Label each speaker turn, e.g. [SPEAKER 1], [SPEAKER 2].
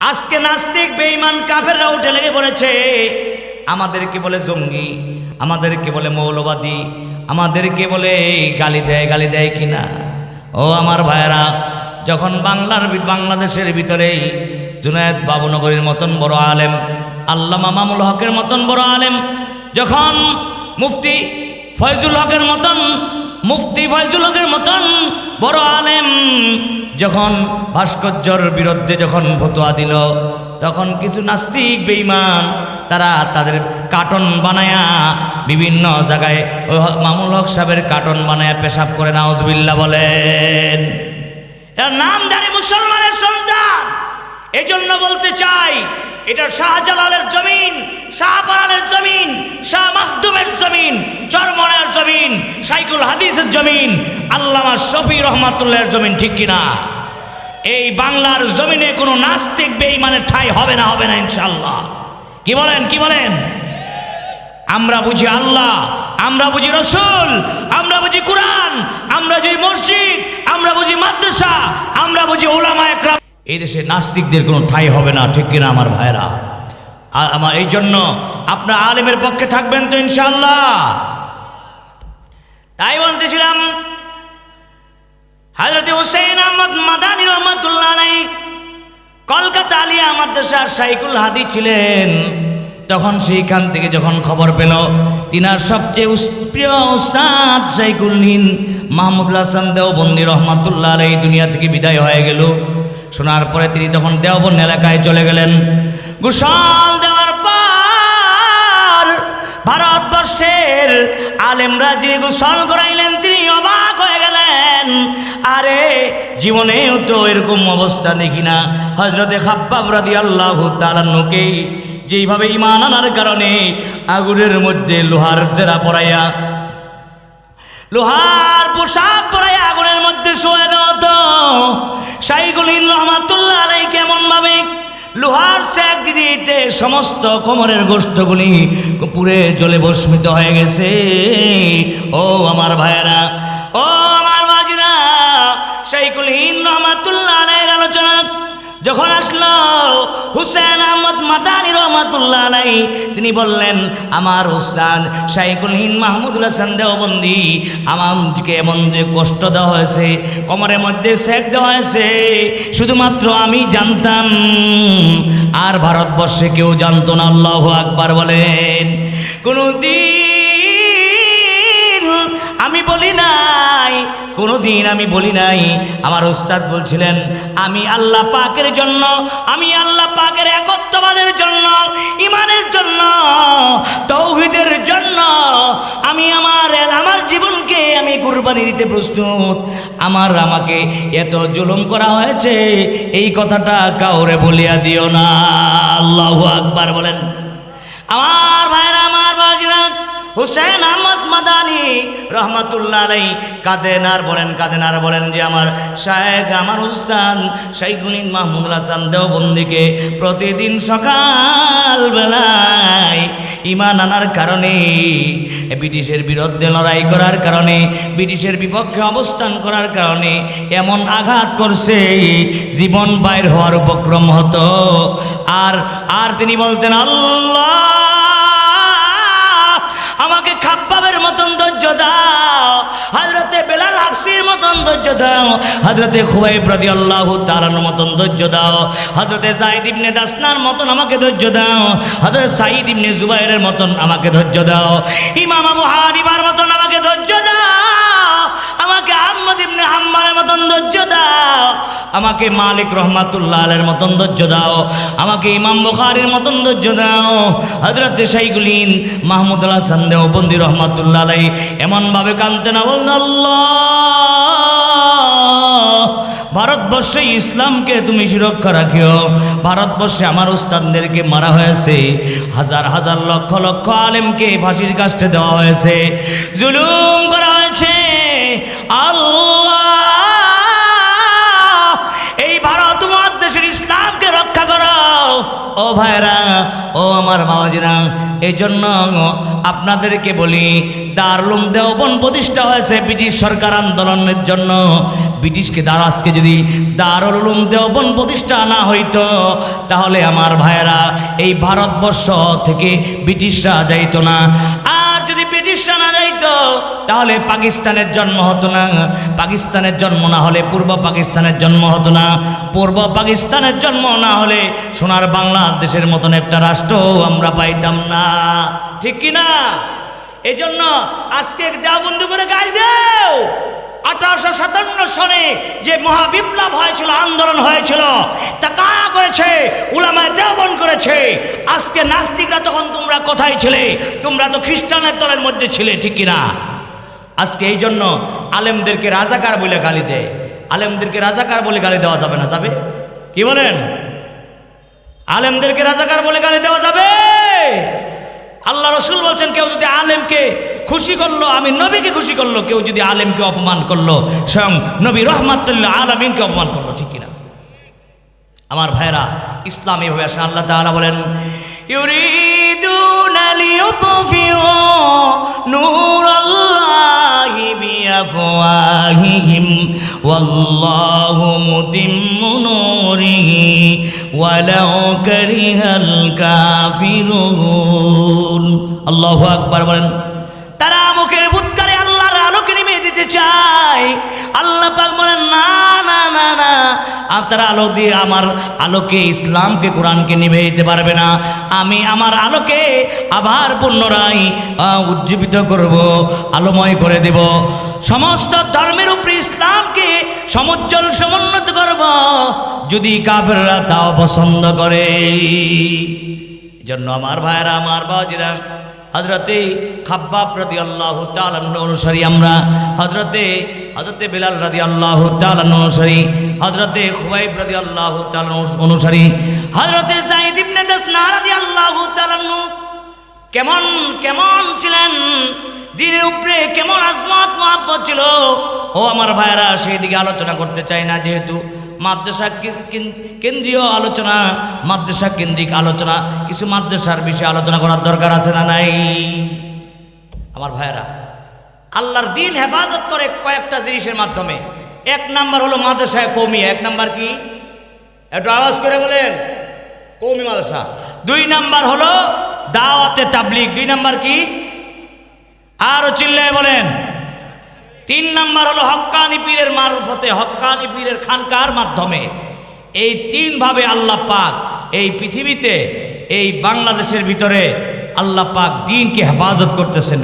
[SPEAKER 1] আজকে নাস্তিক, বেঈমান, কাফেররা উঠে লেগে পড়েছে। আমাদেরকে বলে জঙ্গি, আমাদেরকে বলে মৌলবাদী, আমাদেরকে বলে গালি দেয় গালি দেয় কিনা? ও আমার ভাইয়েরা, যখন বাংলার বাংলাদেশের ভিতরেই জুনায়দ বাবুনগরীর মতন বড় আলেম, আল্লামা মামুল হকের মতন বড় আলেম, যখন মুফতি ফয়জুল হকের মতন, মুফতি ফয়জুল হকের মতন বড় আলেম যখন ভাস্কর্যর বিরুদ্ধে যখন ভতুয়া দিল, তখন কিছু নাস্তিক, বেঈমান, তারা তাদের কার্টন বানায়া বিভিন্ন জায়গায় মামুল হক সাহেবের কার্টন বানায়া পেশাব করে নাওজবিল্লা বলেন। এর নাম জানি মুসলমানের সন্তান। এজন্য বলতে চাই, এটা শাহজালালের জমিন শাহপারানের জমিন, শাহ মাহদুমের জমিন, চরমনের জমিন সাইকুল হাদিসের জমিন, আল্লামা শফি রহমাতুল্লাহের জমিন, ঠিক কিনা? এই বাংলার জমিনে কোনো নাস্তিক বেঈমানের ঠাই হবে না হবে না ইনশাল্লাহ কি বলেন কি বলেন? আমরা বুঝি আল্লাহ, আমরা বুঝি রসুল, আমরা বুঝি কোরআন, আমরা বুঝি মসজিদ, আমরা বুঝি মাদ্রাসা, আমরা বুঝি ওলামা একরাম এই দেশে নাস্তিকদের কোনো ঠাই হবে না, ঠিক কিনা আমার ভাইরা আমার এই জন্য আপনার আলেমের পক্ষে থাকবেন তো ইনশাল্লাহ তাই বলতেছিলাম হাজরত হুসেন আহমদ মাদানী রহমতুল্লাহ কলকাতা আলিয়া মাদ্রাসার সাইকুল হাদি ছিলেন, তখন সেইখান থেকে যখন খবর পেল, তিনার সবচেয়ে প্রিয় উস্তাদ সাইকুল নিন মাহমুদুল হাসান দেওবন্দি রহমাতুল্লাহ এই দুনিয়া থেকে বিদায় হয়ে গেল। শোনার পরে তিনি তখন দেওবন্দ এলাকায় চলে গেলেন। গোসল দেওয়ার পর ভারতবর্ষের আলেমরা যে গোসল করাইলেন তিনি অবাক হয়ে গেলেন। আরে, জীবনেও তো এরকম অবস্থা দেখি না। হজরতে খাব্বাব রাদি আল্লাহ তালান্নকে যেইভাবে ইমান আনার কারণে আগুনের মধ্যে লোহার জেরা পড়াইয়া লোহার পোশাক পরে আগুনের মধ্যে শুয়ে দেওয়া তো সাইগুলিন রহমাতুল্লাহ আলাই কেমন ভাবে? লোহার শেখ দিদিতে সমস্ত কোমরের গোষ্ঠগুলি পুরে জলে ভস্মিত হয়ে গেছে। ও আমার ভাইয়েরা, ও আমার বাজিরা সাইকুলিন রহমাতুল্লাহ আলাইয়ের আলোচনা যখন আসলো হুসেন আহমদ মাদানি রহমাতুল্লাহ আলাই, তিনি বললেন, আমার উস্তাদ শাইকুল হিন মাহমুদুল হাসান দেওবন্দি, আমাকে এমন যে কষ্ট দেওয়া হয়েছে, কোমরের মধ্যে সেক দেওয়া হয়েছে, শুধুমাত্র আমি জানতাম, আর ভারতবর্ষে কেউ জানতো না, আল্লাহ আকবার বলেন। কোনো দিন আমি বলি নাই কোনোদিন আমি বলি নাই। আমার ওস্তাদ বলছিলেন, আমি আল্লাহ পাকের জন্য, আমি আল্লাহ পাকের একত্ববাদের জন্য ইমানের জন্য, তৌহিদের জন্য, আমি আমার আমার জীবনকে আমি কুরবানি দিতে প্রস্তুত। আমার আমাকে এত জুলুম করা হয়েছে, এই কথাটা কাউরে বলিয়া দিও না। আল্লাহ আকবার বলেন। আমার বাজরা হুসেন আহমদ মাদানি রহমাতুল্লাহ আলাই কাঁদেন আর বলেন, কাঁদেন আর বলেন যে আমার শায়েখ, আমার উস্তাদ শাইখুলিন মাহমুদ হাসান দেওবন্দিকে প্রতিদিন সকাল বেলায় ইমান আনার কারণে, ব্রিটিশের বিরুদ্ধে লড়াই করার কারণে, ব্রিটিশের বিপক্ষে অবস্থান করার কারণে এমন আঘাত করছে, জীবন বাইর হওয়ার উপক্রম হতো। আর আর তিনি বলতেন, আল্লাহ মতন ধৈর্য দাও। হজরতে খুবাইব রাদি আল্লাহ তালানোর মতন ধৈর্য দাও। হজরতে জাহিদ ইবনে দাসনার মতন আমাকে ধৈর্য দাও। হজরত সাইদ ইবনে জুবাইরের মতন আমাকে ধৈর্য দাও। ইমাম আবু হানিবার মতন আমাকে ধৈর্য দাও। আমাকে আহমদ ইবনে হাম্মারের মতন ধৈর্য দাও। আমাকে মালিক রহমাতুল্লাহ আলের মতন ধৈর্য দাও। আমাকে ইমাম বুখারির মতন ধৈর্য দাও। হজরত শাইগুলিন মাহমুদ হাসান দেওবন্দি রহমাতুল্লাহ আলাই এমনভাবে কানতে না বলল আল্লাহ। ভারতবর্ষে ইসলামকে তুমি সুরক্ষা রাখিও। ভারতবর্ষে আমার উস্তাদদেরকে মারা হয়েছে। হাজার হাজার লক্ষ লক্ষ আলেমকে ফাঁসির কাছে দেওয়া হয়েছে। জুলুম করা হয়েছে। আল্লাহ! এই ভারত তোমার দেশের ইসলামকে রক্ষা করো ও ভাইরা ও আমার বাবাজিরা এই জন্য আপনাদেরকে বলি দারুম দেওবন প্রতিষ্ঠা হয়েছে ব্রিটিশ সরকার আন্দোলনের জন্য। ব্রিটিশকে দারাজকে যদি দারুল উলুম দেওবন প্রতিষ্ঠা না হইতো, তাহলে আমার ভাইয়েরা, এই ভারতবর্ষ থেকে ব্রিটিশরা যাইতো না। তাহলে পাকিস্তানের জন্ম হতো না। পাকিস্তানের জন্ম না হলে পূর্ব পাকিস্তানের জন্ম হতো না। পূর্ব পাকিস্তানের জন্ম না হলে সোনার বাংলাদেশের মতন একটা রাষ্ট্র আমরা পাইতাম না। ঠিক কি না? এই জন্য আজকে দেওয়া বন্ধু করে গাছ দেও। আঠারোশো সাতান্ন সনে যে মহাবিপ্লব হয়েছিল, আন্দোলন হয়েছিল, তা কারা করেছে? উলামায় দেওবন করেছে। আজকে নাস্তিকরা তখন তোমরা কোথায় ছিলে? তোমরা তো খ্রিস্টানের দলের মধ্যে ছিলে, ঠিক কিনা আজকে এই জন্য আলেমদেরকে রাজাকার বলে গালি দেয়। আলেমদেরকে রাজাকার বলে গালি দেওয়া যাবে না, যাবে? কি বলেন? আলেমদেরকে রাজাকার বলে গালি দেওয়া যাবে? আল্লাহ রসুল বলছেন, কেউ যদি আলেমকে খুশি করল, আমি নবীকে খুশি করল, কেউ যদি আলেমকে অপমান করল, স্বয়ং নবী রহমাতুল্লাহ আলমিনকে অপমান করল, ঠিক কিনা? আমার ভাইরা ইসলাম এইভাবে আসে, আল্লাহ তাআলা বলেন, ইউরিদুনা লিইউতফিউ নূরাল্লাহি ওয়াল্লাহু মুতিম্মু নূরিহি ওয়ালাউ কারিহাল কাফিরুন আল্লাহু আকবার বলেন, তারা মুখের বুৎকারে আল্লাহর আলোকে নিভিয়ে দিতে চায়। আল্লাহ পাক বলেন, না না না না আপনার আলো দিয়ে আমার আলোকে ইসলামকে, কোরআনকে নিভে দিতে পারবে না। আমি আমার আলোকে আবার পুনরায় উজ্জীবিত করব, আলোময় করে দেব। সমস্ত ধর্মের উপরে ইসলামকে সমুজ্জ্বল, সমুন্নত করব। যদি কাফেররা তাও পছন্দ করে। জন্য আমার ভাইয়েরা, আমার বাজিরা হজরতে খাব্বাব রাদি আল্লাহ তালান্ন অনুসারী আমরা হজরতে হজরতে বিলাল রাদি আল্লাহ তালান্ন অনুসারী হজরতে খুবাইব রাদি আল্লাহ তালান অনুসারী হজরতে জাহিদ ইবনে রাদি আল্লাহ তালান্ন কেমন কেমন ছিলেন? দিনের উপরে কেমন আজমত মহাব্বত ছিল? ও আমার ভাইয়েরা সেই দিকে আলোচনা করতে চাই না যেহেতু মাদ্রাসা কেন্দ্রীয় আলোচনা, মাদ্রাসা কেন্দ্রিক আলোচনা, কিছু মাদ্রাসার বিষয়ে আলোচনা করার দরকার আছে না নাই? আমার ভাইয়েরা, আল্লাহর দিন হেফাজত করে কয়েকটা জিনিসের মাধ্যমে। এক নাম্বার হলো মাদ্রাসায় কৌমি, এক নাম্বার কি? একটু আওয়াজ করে বলেন, কৌমি মাদ্রাসা। দুই নাম্বার হলো দাওয়াতে তাবলিগ, দুই নাম্বার কি? আরও চিল্লায় বলেন, তিন নাম্বার হলো হক্কানি পীরের মারফতে, হক্কানি পীরের খানকার মাধ্যমে। এই তিনভাবে আল্লাহ পাক এই পৃথিবীতে, এই বাংলাদেশের ভিতরে আল্লাহ পাক দিনকে হেফাজত করতেছেন।